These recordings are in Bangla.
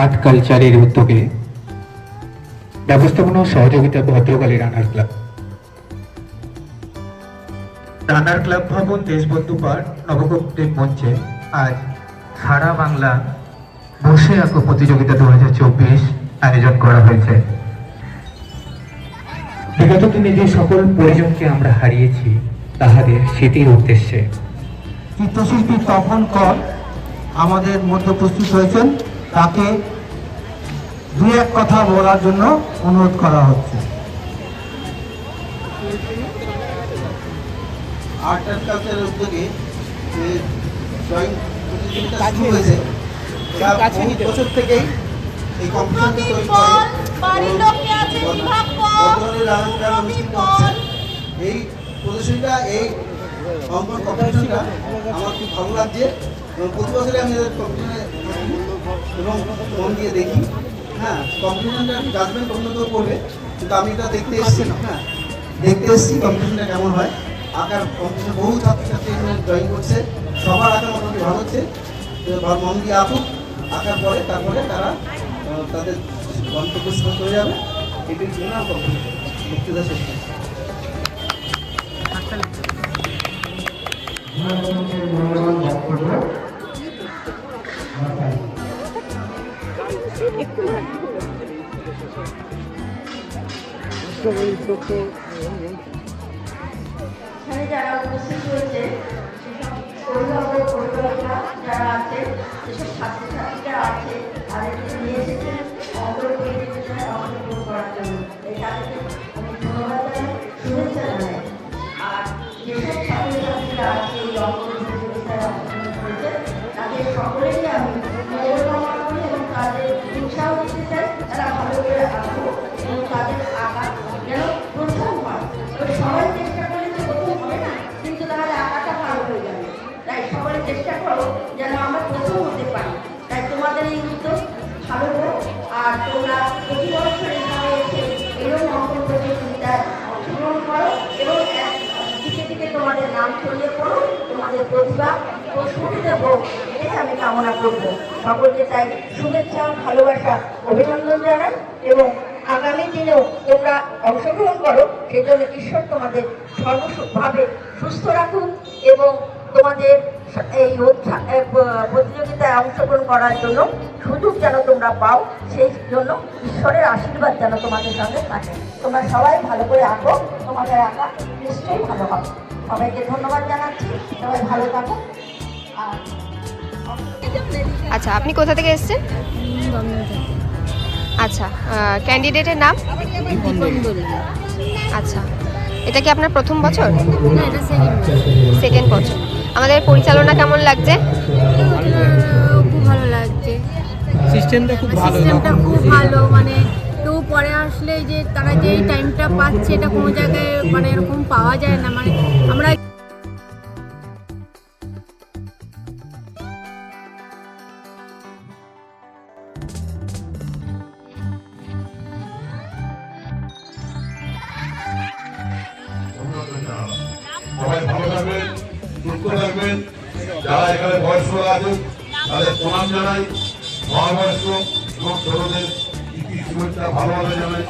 আর্ট কালচারের উদ্যোগে। ব্যবস্থাপনা সহযোগিতা Bhadrakali runner club. Runner club ভবন দেশবন্ধু পার্ক নবকোটের মঞ্চে আজ সারা বাংলা বসে আঁকো প্রতিযোগিতা দু আয়োজন করা হয়েছে। বিগত দিনে যে সকল পরিজনকে আমরা হারিয়েছি তাহাদের স্মৃতির উদ্দেশ্যে। চিত্রশিল্পী তপন কর আমাদের মধ্যে উপস্থিত হয়েছেন। তাকে দু এক কথা বলার জন্য অনুরোধ করা হচ্ছে। আর্ট অ্যান্ড কালচারের উদ্যোগে যে ড্রয়িং প্রতিযোগিতা শুরু হয়েছে যা বহু বছর থেকেই এই তৈরি করে এই প্রদর্শনীটা এই অঙ্কন কম্পিটিশনটা আমার খুব ভালো লাগছে। এবং প্রতি বছরে আমি এদের কম্পিটিশনে এবং মন দিয়ে দেখি। হ্যাঁ কম্পিটিশনটা জাজমেন্ট অন্য কেউ করবে কিন্তু আমি এটা দেখতে এসেছি হ্যাঁ দেখতে এসেছি কম্পিটিশনটা কেমন হয়। আঁকার কম্পিটিশন বহু ছাত্রছাত্রী এখানে ড্রয়িং করছে। সবার আঁকা মোটামুটি ভালো হচ্ছে। মন দিয়ে আঁকুক। আঁকার পরে তারপরে তারা তাদের গন্তব্য স্থান চলে যাবে। এটির জন্য বক্তৃতা শেষ করছি। এখানে যারা যারা আছে যেসব ছাত্রছাত্রীরা আছে তাদেরকে নিয়ে এসেছেন অংশগ্রহণ করো এবং দিকে দিকে তোমাদের নাম ছড়িয়ে পড়ো, তোমাদের প্রতিভা সুবিধা হোক এটাই আমি কামনা করব। সকলকে তাই শুভেচ্ছা, ভালোবাসা, অভিনন্দন জানাই এবং আগামী দিনেও তোমরা অংশগ্রহণ করো। সেই জন্য ঈশ্বর তোমাদের সর্বভাবে সুস্থ রাখুন এবং তোমাদের এই প্রতিযোগিতায় অংশগ্রহণ করার জন্য সুযোগ যেন তোমরা পাও সেই জন্য ঈশ্বরের আশীর্বাদ যেন তোমাদের সঙ্গে থাকে। তোমরা সবাই ভালো করে আঁকো তোমাদের আঁকা নিশ্চয়ই ভালো হবে। সবাইকে ধন্যবাদ জানাচ্ছি সবাই ভালো থাকো। আর আচ্ছা আপনি কোথা থেকে এসেছেন? আচ্ছা ক্যান্ডিডেটের নাম? আচ্ছা এটা কি আপনার প্রথম বছর? সেকেন্ড বছর। আমাদের পরিচালনা কেমন লাগছে? খুব ভালো লাগছে। সিস্টেমটা খুব ভালো সিস্টেমটা খুব ভালো মানে কেউ পরে আসলে যে তারা যে টাইমটা পাচ্ছে এটা কোনো জায়গায় মানে এরকম পাওয়া যায় না। মানে আমরা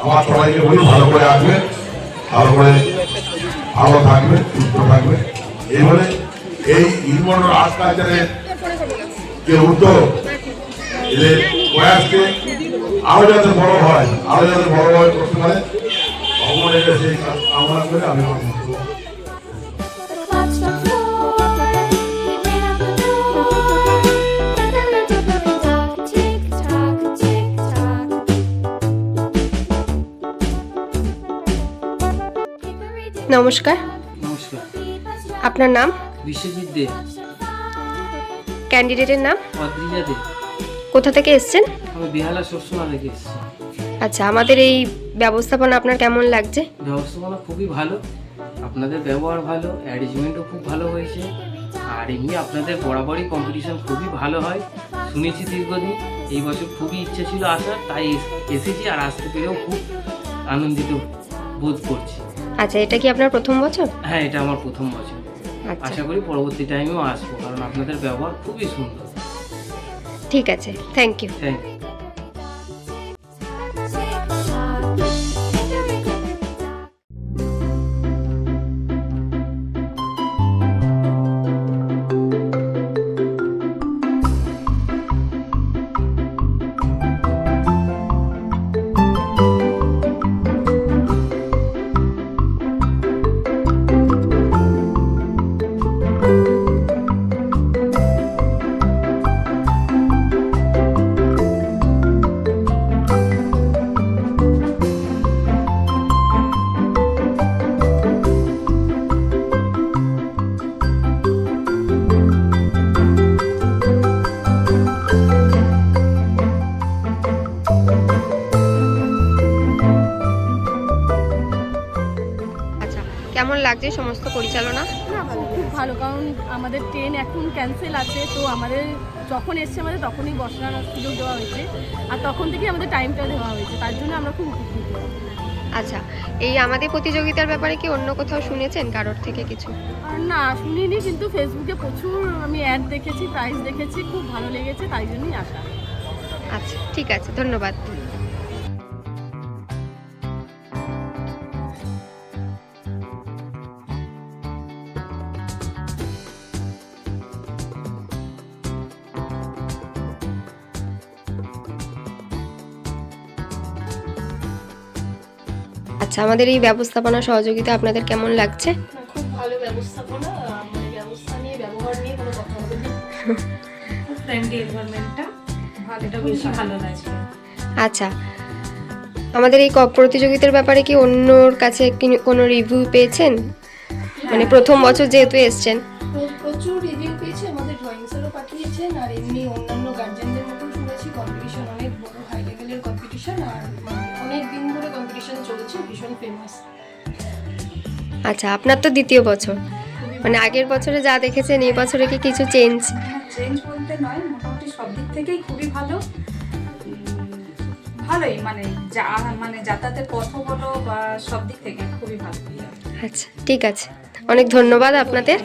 আমার সবাইকে বলি, ভালো করে আসবে, ভালো করে ভালো থাকবে, সুস্থ থাকবে। এইভাবে এই ইনমোডাল আর্ট কালচারের যে উদ্যোগ, এদের প্রয়াসকে আরও যাতে বড় হয়, আরও যাতে বড় হয় করতে পারে, ভগবানের কাছে আমরা করে আমি নমস্কার। নমস্কার। আপনার নাম? বিশ্বজিৎ দে। ক্যান্ডিডেটের নাম? অদ্রিজা দে। কোথা থেকে এসেছেন? আমি বেহালা থেকে এসেছি। আচ্ছা আমাদের এই ব্যবস্থাপনা আপনার কেমন লাগছে? ব্যবস্থাপনা খুবই ভালো। আপনাদের ব্যবহার ভালো অ্যারেঞ্জমেন্টও খুব ভালো হয়েছে। আর এমনি আপনাদের বরাবরই কম্পিটিশন খুবই ভালো হয়। শুনেছি দীর্ঘদিন এই বছর খুবই ইচ্ছা ছিল আসার তাই এসেছি আর আসতে পেরেও খুব আনন্দিত বোধ করছি। আচ্ছা এটা কি আপনার প্রথম বছর? হ্যাঁ এটা আমার প্রথম বছর। আচ্ছা। আশা করি পরবর্তী টাইমেও আসব কারণ আপনাদের ব্যবহার খুবই সুন্দর। ঠিক আছে থ্যাংক ইউ থ্যাংক ইউ লাগছে সমস্ত পরিচালনা? খুব ভালো কারণ আমাদের ট্রেন এখন ক্যান্সেল আছে তো আমাদের যখন এসছে আমাদের তখনই বসার সুযোগ দেওয়া হয়েছে আর তখন থেকেই আমাদের টাইমটা দেওয়া হয়েছে তার জন্য আমরা খুব উপকৃত আচ্ছা এই আমাদের প্রতিযোগিতার ব্যাপারে কি অন্য কোথাও শুনেছেন কারোর থেকে কিছু? না শুনিনি কিন্তু ফেসবুকে প্রচুর আমি অ্যাড দেখেছি প্রাইস দেখেছি খুব ভালো লেগেছে তাই জন্যই আসা। আচ্ছা ঠিক আছে ধন্যবাদ। আচ্ছা আমাদের এই ব্যবস্থাপনা সহযোগিতা আপনাদের কেমন লাগছে? খুব ভালো ব্যবস্থাপনা মানে ব্যবস্থা নিয়ে ব্যবহার নিয়ে কোনো কথা হবে না। ফ্রেন্ডলি এনভায়রনমেন্টটা ভালো বেশি ভালো। লাগছে। আচ্ছা আমাদের এই ক- প্রতিযোগিতার ব্যাপারে কি অন্যর কাছে কি- কোনো রিভিউ পেয়েছেন? মানে প্রথম বছর যেহেতু এসছেন আচ্ছা আপনার তো দ্বিতীয় বছর। মানে আগের বছরে যা দেখেছেন এই বছরে কি কিছু চেঞ্জ চেঞ্জ বলতে নয় মোটামুটি সব দিক থেকেই খুবই ভালো। ভালোই মানে যা মানে যাতায়াতের পথ বলো বা সব দিক থেকে খুবই ভালো। আচ্ছা ঠিক আছে। অনেক ধন্যবাদ আপনাদের।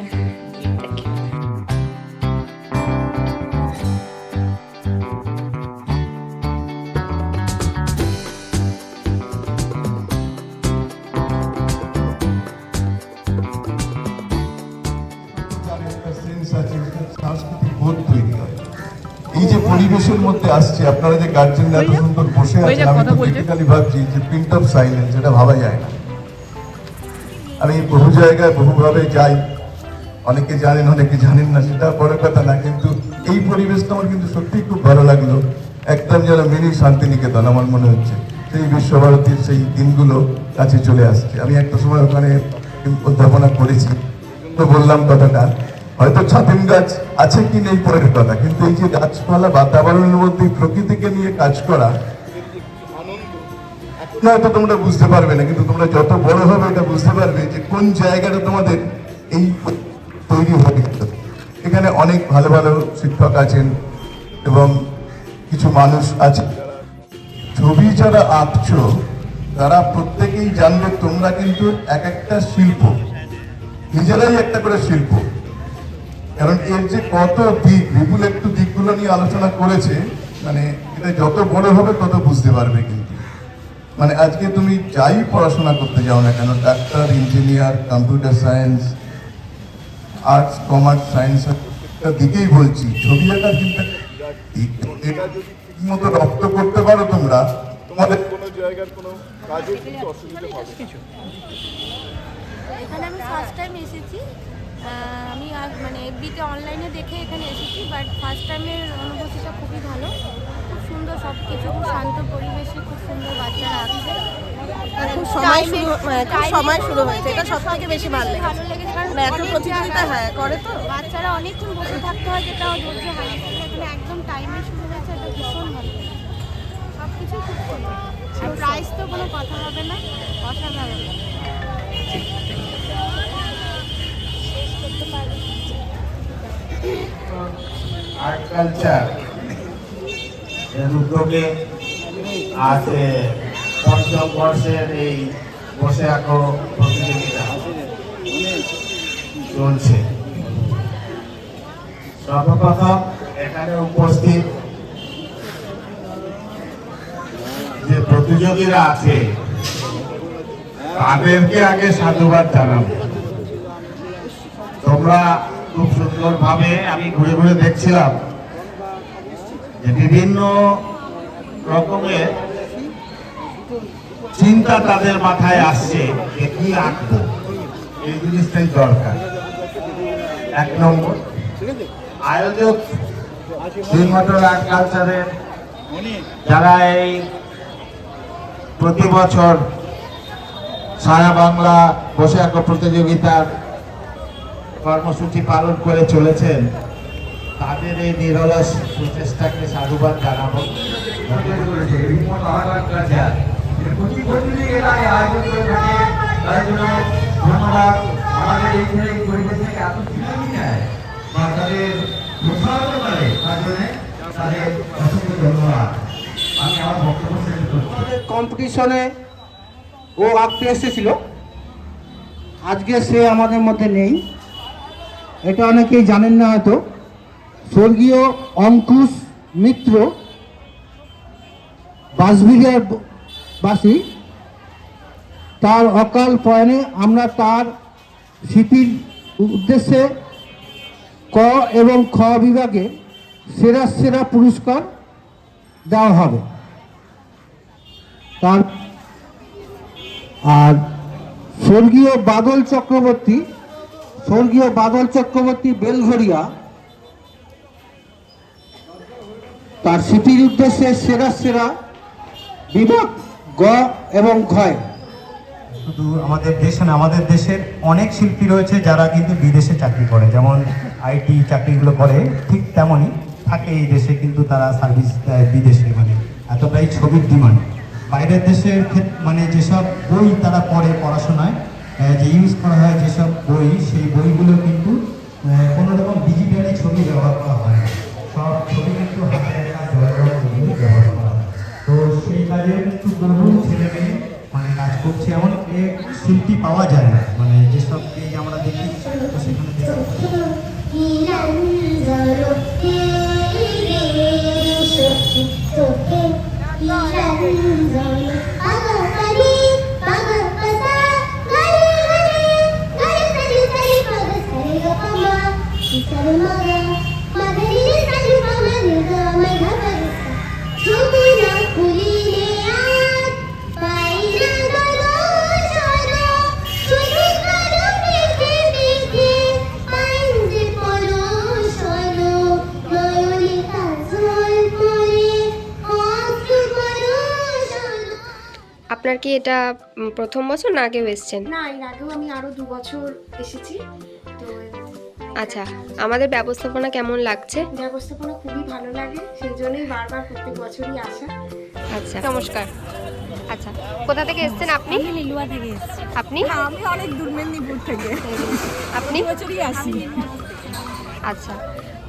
সেন্স আছে সাংস্কৃতিক বোধ তৈরি হয় এই যে পরিবেশের মধ্যে আসছে আপনারা যে গার্জেনরা এত সুন্দর বসে আছেন আমি তো ভাবছি যে প্রিন্ট অফ সাইলেন্স এটা ভাবা যায় না। আমি বহু জায়গায় বহুভাবে যাই অনেকে জানেন অনেকে জানেন না সেটা বড় কথা না কিন্তু এই পরিবেশটা আমার কিন্তু সত্যিই খুব ভালো লাগল। একদম যেন মিনি শান্তিনিকেতন আমার মনে হচ্ছে। সেই বিশ্বভারতীর সেই দিনগুলো কাছে চলে আসছে। আমি একটা সময় ওখানে অধ্যাপনা করেছি তো বললাম কথাটা। হয়তো ছাতিম গাছ আছে কি নেই পরের কথা কিন্তু এই যে গাছপালা বাতাবরণের মধ্যে প্রকৃতিকে নিয়ে কাজ করা হয়তো তোমরা বুঝতে পারবে না, কিন্তু তোমরা যত বড় হবে এটা বুঝতে পারবে যে কোন জায়গাটা তোমাদের এই তৈরি হবে এখানে অনেক ভালো ভালো শিক্ষক আছেন এবং কিছু মানুষ আছে। ছবি যারা আঁকছো, তারা প্রত্যেকেই জানবে তোমরা কিন্তু এক একটা শিল্প, নিজেরাই একটা করে শিল্প। কারণ এর যে কত দিক, বিপুল একটু দিকগুলো নিয়ে আলোচনা করেছে মানে এটা যত বড় হবে তত বুঝতে পারবে কিন্তু। মানে আজকে তুমি যাই পড়াশোনা করতে যাও না কেন, doctor, engineer, computer science, arts, commerce, science দিকেই বলছি, ছবি আঁকার কিন্তু একটা এটা যদি মতো রপ্ত করতে পারো তোমরা, তোমাদের কোনো জায়গার কোনো অসুবিধা এখানে আমি ফার্স্ট টাইম এসেছি। আমি আর মানে এফবিতে অনলাইনে দেখে এখানে এসেছি বাট ফার্স্ট টাইমের অনুভূতিটা খুবই ভালো। খুব সুন্দর সব কিছু খুব শান্ত পরিবেশে খুব সুন্দর বাচ্চারা আসছে। খুব সময় শুরু মানে সময় শুরু হয়েছে। এটা সব থেকে বেশি ভালো লেগেছে। মানে এত প্রতিযোগিতা হ্যাঁ করে তো? বাচ্চারা অনেকক্ষণ বসে থাকতে হয় যেটা ধৈর্য হয়। এখানে একদম টাইমে শুরু হয়েছে এটা ভীষণ ভালো সব কিছু খুব সুন্দর। আর প্রাইস তো কোনো কথা হবে না অসাধারণ। কালচার এর উদ্যোগে আজ পঞ্চম বর্ষের এই বসে আঁকো প্রতিযোগিতা চলছে। সর্বপ্রথম এখানে উপস্থিত যে প্রতিযোগীরা আছে, তাদেরকে আগে সাধুবাদ জানাব। তোমরা খুব সুন্দরভাবে আমি ঘুরে ঘুরে দেখছিলাম যে বিভিন্ন রকমের চিন্তা তাদের মাথায় আসছে যে কি আঁকবো। এই জিনিসটাই দরকার। এক নম্বর, আয়োজক শ্রীমঠর আর্ট কালচারের যারা এই প্রতি বছর সারা বাংলা বসে আঁকো প্রতিযোগিতার কর্মসূচি পালন করে চলেছেন তাদের এই নিরলস প্রচেষ্টাকে সাধুবাদ জানাব। কম্পিটিশনে ও আঁকতে এসেছিল। আজকে সে আমাদের মধ্যে নেই। এটা অনেকেই জানেন না হয়তো। স্বর্গীয় অঙ্কুশ মিত্র বাসবিঘার বাসী, তার অকাল প্রয়াণে আমরা তার স্মৃতির উদ্দেশ্যে ক এবং খ বিভাগে সেরা সেরা পুরস্কার দেওয়া হবে। তার আর স্বর্গীয় বাদল চক্রবর্তী, স্বর্গীয় বাদল চক্রবর্তী বেলঘরিয়া তার স্মৃতির উদ্দেশ্যে সেরা সেরা বিভাগ গ এবং ঘয়। শুধু আমাদের দেশে না, আমাদের দেশের অনেক শিল্পী রয়েছে যারা কিন্তু বিদেশে চাকরি করে। যেমন আইটি চাকরিগুলো করে, ঠিক তেমনই থাকে এই দেশে কিন্তু তারা সার্ভিস দেয় বিদেশে মানে এতটাই ছবির ডিমান্ড। বাইরের দেশের মানে যেসব বই তারা পড়ে পড়াশোনায় যে ইউজ করা হয় যেসব বই, সেই বইগুলো কিন্তু কোনো রকম ডিজিটালি ছবি ব্যবহার করা হয় সব ছবি কিন্তু হাতে তো সেই কাজে কিন্তু বহু মানে কাজ করছে এমন শিল্পী পাওয়া যায় না মানে যেসব পেজ আমরা দেখি সেখানে দেখি আপনার কি এটা প্রথম বছর না আগেও এসছেন? না এর আগেও আমি আরও দু বছর এসেছি। তো আচ্ছা আমাদের ব্যবস্থাপনা কেমন লাগছে? ব্যবস্থাপনা খুবই ভালো লাগে সেই জন্যই বারবার প্রত্যেক বছরই আসা। আচ্ছা। নমস্কার। আচ্ছা কোথা থেকে এসেছেন আপনি? লিলুয়া থেকে এসেছি। আপনি? আমি অনেক দূর মেদিনীপুর থেকে। আপনি? বছরই আসি। আচ্ছা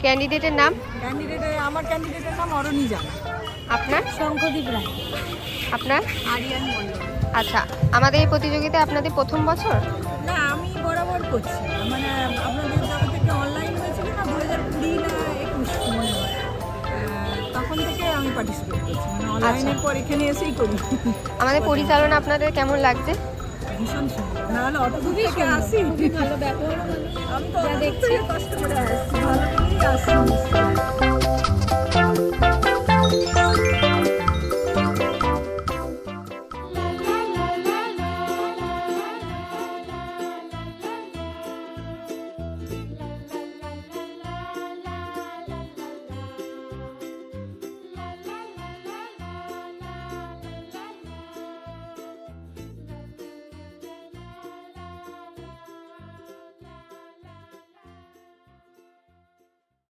ক্যান্ডিডেটের নাম? ক্যান্ডিডেটের আমার ক্যান্ডিডেটের নাম অরণি জানা। আপনার? শঙ্খদীপ রায়। আপনার? আরিয়ান মন্ডল আচ্ছা আমাদের এই প্রতিযোগিতায় আপনাদের প্রথম বছর? না আমি বরাবর করছি। মানে আপনাদের যখন থেকে অনলাইন হয়েছিল না দু হাজার কুড়ি না একুশ মনে হয় তখন থেকে আমি পার্টিসিপেট করছি। মানে অনলাইনের পর এখানে এসেই করি। আমাদের পরিচালনা আপনাদের কেমন লাগছে? ভীষণ সুন্দর। নাহলে অত দূর থেকে আসি। ভালো ব্যবহার আমি তো থেকে কষ্ট করে আসছি। ভালো করেই আসছি।